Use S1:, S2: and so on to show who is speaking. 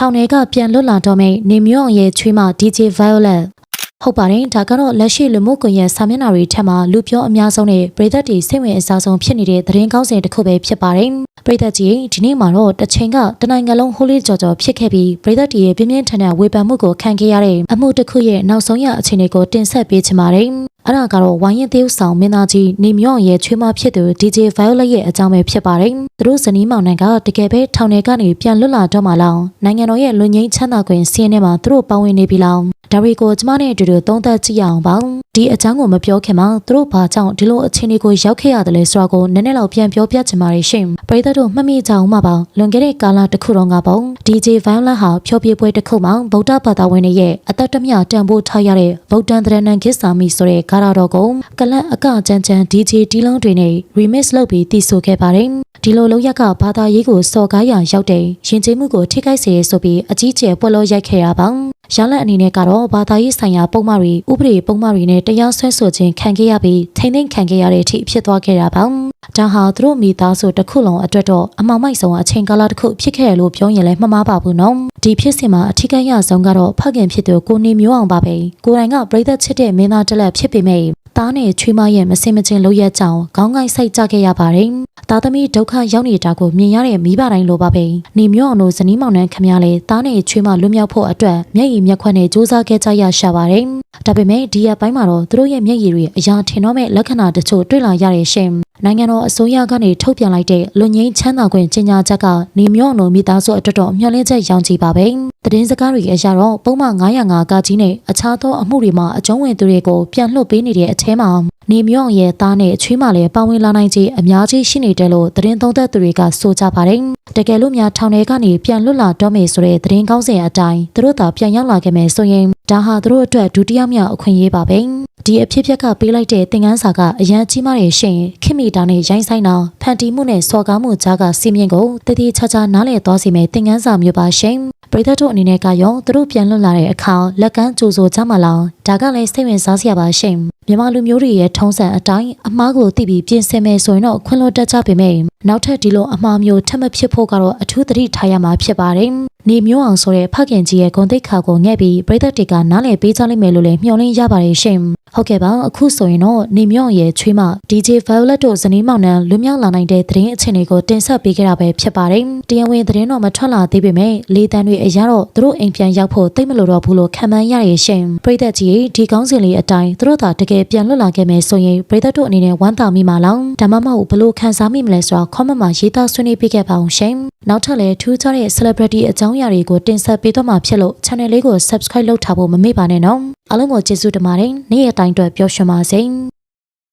S1: ထောင်ထဲကပြန်လွတ်လာတော့မယ့်နေမျိုးအောင်ရဲ့ချွေးမ DJ Violet ဟုတ်ပါတယ်ဒါကတော့လက်ရှိလူမှုကွန်ရက်စာမျက်နှာတွေထက်မှလူပြောအများဆုံးနဲ့ပြည်သက်တွေစိတ်ဝင်အစားဆုံးဖြစ်နေတဲ့သတင်းကောင်းစင်တစ်ခုပဲဖြစ်ပါတယ်ပြည်သက်ကြီးဒီနေ့မှာတော့တစ်ချိန်ကတနိုင်ငံလုံးဟိုးလေးကြော်ကြော်ဖြစ်ခဲ့ပြီးပြည်သက်တွေရဲ့ပြင်းပြင်းထန်ထန်ဝေဖန်မှုကိုခံခဲ့ရတဲ့အမှုတစ်ခုရဲ့နောက်ဆုံးရအခြေအနေကိုတင်ဆက်ပေးချင်ပါတယ် အဲ့ဒါကတော့ဝိုင်းရင်သေးဆောင်မင်းသားကြီးနေမြော့ရဲ့ချွေးမဖြစ်သူ DJ Violet ရဲ့အကြောင်းပဲဖြစ်ပါတယ်သူတို့ဇနီးမောင်နှံကတကယ်ပဲထောင်ထဲကနေပြန်လွတ်လာတော့မှလောင်နိုင်ငံတော်ရဲ့လူငင်းချမ်းသာခွင့်စီးရင်ထဲမှာသူတို့ပါဝင်နေပြီလောင်ဒါတွေကိုကျမနဲ့အတူတူသုံးသပ်ကြည့်ရအောင်ပါ ဒီအကြောင်းကိုမပြောခင်မှာသူတို့ဘာကြောင့်ဒီလိုအခြေအနေကိုရောက်ခဲ့ရတယ်လဲဆိုတာကိုနည်းနည်းလောက်ပြန်ပြောပြချင်ပါတယ်ရှင်ပရိသတ်တို့မှတ်မိကြအောင်ပါပါလွန်ခဲ့တဲ့ကာလတစ်ခုလုံးကပေါ့ DJ Violet ဟာဖြောပြပွဲတစ်ခုမှာဗုဒ္ဓဘာသာဝင်တွေရဲ့အသက်တမျှတန်ဖိုးထားရတဲ့ဗုဒ္ဓံတရဏံကိစ္ဆာမီဆိုတဲ့ဂါရတော်ကိုကလန့်အကကြမ်းကြမ်း DJ တီလုံးတွေနဲ့ remix လုပ်ပြီးတည်ဆိုခဲ့ပါတယ် ဒီလိုလောက်ရကဘာသာရေးကိုစော်ကားရရောက်တဲ့ရင်ကျေးမှုကိုထိခိုက်စေရဆိုပြီးအကြီးကျယ်ပွက်လို့ရိုက်ခဲ့ရပါရလတ်အနေနဲ့ကတော့ဘာသာရေးဆိုင်ရာပုံမှန်တွေဥပဒေပုံမှန်တွေနဲ့တရားစွဲဆိုခြင်းခံခဲ့ရပြီးထိမ့်သိမ့်ခံခဲ့ရတဲ့အထိဖြစ်သွားခဲ့တာပါဒါဟာသူတို့မိသားစုတစ်ခုလုံးအတွက်တော့အမောင်မိုက်ဆုံးအချိန်ကာလတစ်ခုဖြစ်ခဲ့ရလို့ပြောရင်လည်းမမှားပါဘူးနော်ဒီဖြစ်စဉ်မှာအထူးကရဆုံးကတော့ဖခင်ဖြစ်သူကိုနေမျိုးအောင်ပါပဲကိုယ်တိုင်ကပြိသက်ချစ်တဲ့မင်းသားတစ်လက်ဖြစ်ပေမဲ့ သားနဲ့ချွေးမရဲ့မစင်မချင်းလို့ရကြောင်းခေါင်းကိုက်စိုက်ကြခဲ့ရပါတယ်။သားသမီးဒုက္ခရောက်နေတာကိုမြင်ရတဲ့မိဘတိုင်းလိုပါပဲ။နေမျိုးအောင်တို့ဇနီးမောင်နှံခမရလဲသားနဲ့ချွေးမလွတ်မြောက်ဖို့အတွက်မျက်ရည်မျက်ခွက်နဲ့စူးစမ်းခဲ့ကြရရှာပါတယ်။ဒါပေမဲ့ဒီရက်ပိုင်းမှာတော့သူတို့ရဲ့မျက်ရည်တွေအရာထင်တော့မဲ့လက္ခဏာတချို့တွေ့လာရတဲ့ရှင်။နိုင်ငံတော်အစိုးရကနေထုတ်ပြန်လိုက်တဲ့လူငင်းချမ်းသာခွင့်ကြေညာချက်ကနေမျိုးအောင်တို့မိသားစုအတွက်တော့မျှော်လင့်ချက်ရောင်ကြည်ပါပဲ။သတင်းစကားတွေအရတော့ပုံမှန်905ကကြီးနဲ့အခြားသောအမှုတွေမှာအကျုံးဝင်သူတွေကိုပြန်လွှတ်ပေးနေတဲ့အထဲမှာနေမြောင်ရဲ့သားနဲ့အချွေးမလည်းပါဝင်လာနိုင်ခြင်းအများကြီးရှိနေတယ်လို့သတင်းသုံးသပ်သူတွေကဆိုကြပါတယ်။တကယ်လို့များထောင်ထဲကနေပြန်လွတ်လာတော့မယ်ဆိုတဲ့သတင်းကောင်းစင်အတိုင်းသူတို့သာပြန်ရောက်လာခဲ့မယ်ဆိုရင် ဒါဟာသူတို့အတွက်ဒုတိယမြောက်အခွင့်အရေးပါပဲ။ဒီအဖြစ်အပျက်ကပေးလိုက်တဲ့သင်ခန်းစာကအရန်ကြီးမားတဲ့ရှင်ခင်မီတာနဲ့ရိုင်းဆိုင်တာဖန်တီမှုနဲ့စော်ကားမှုကြားကစီမင်းကိုတတိချာချာနားလည်သွားစေမယ့်သင်ခန်းစာမျိုးပါရှင်။ပရိသတ်တို့အနေနဲ့ကရောသူတို့ပြန်လွတ်လာတဲ့အခါလက်ကမ်းကြိုဆိုကြမှာလားဒါကလည်းစိတ်ဝင်စားစရာပါရှင်မြန်မာလူမျိုးတွေရဲ့ထုံးစံအတိုင်းအမားကိုသိပြီးပြင်ဆင်မယ်ဆိုရင်တော့ခွင့်လွှတ်တတ်ကြပေမယ့်နောက်ထပ်ဒီလိုအမှားမျိုးထပ်မဖြစ်ဖို့ကတော့အထူးသတိထားရမှာဖြစ်ပါတယ် နေမျိုးအောင်ဆိုတဲ့ဖခင်ကြီးရဲ့ဂုဏ်သိက္ခာကိုငှဲ့ပြီးပရိသတ်တွေကနားလည်ပေးကြလိမ့်မယ်လို့လည်းမျှော်လင့်ရပါတယ်ရှင်ဟုတ်ကဲ့ပါအခုဆိုရင်တော့နေမျိုးရဲ့ချွေးမ DJ Violet တို့ဇနီးမောင်နှံလွမြောက်လာနိုင်တဲ့သတင်းအခြေအနေကိုတင်ဆက်ပေးခဲ့တာပဲဖြစ်ပါတယ်တရားဝင်သတင်းတော့မထွက်လာသေးပေမဲ့လေတံတွေအရတော့သူတို့အိမ်ပြန်ရောက်ဖို့တိတ်မလို့တော့ဘူးလို့ခံမှန်းရရဲ့ရှင်ပရိသတ်ကြီးဒီကောင်းစဉ်လေးအတိုင်းသူတို့သာတကယ်ပြန်လွတ်လာခဲ့မယ်ဆိုရင်ပရိသတ်တို့အနေနဲ့ဝမ်းသာမိမှာလားဒါမှမဟုတ်ဘလို့ခံစားမိမလဲဆိုတာ comment မှာရေးသားဆွေးနွေးပေးခဲ့ပါအောင်ရှင်နောက်ထပ်လည်းထူးခြားတဲ့ celebrity အကြောင်းအရာတွေကိုတင်ဆက်ပေးတော့မှာဖြစ်လို့ channel လေးကို subscribe လုပ်ထားဖို့မမေ့ပါနဲ့နော်အားလုံးကိုကျေးဇူးတင်ပါတယ်နေ့ရက်တိုင်းအတွက်ပျော်ရွှင်ပါစေ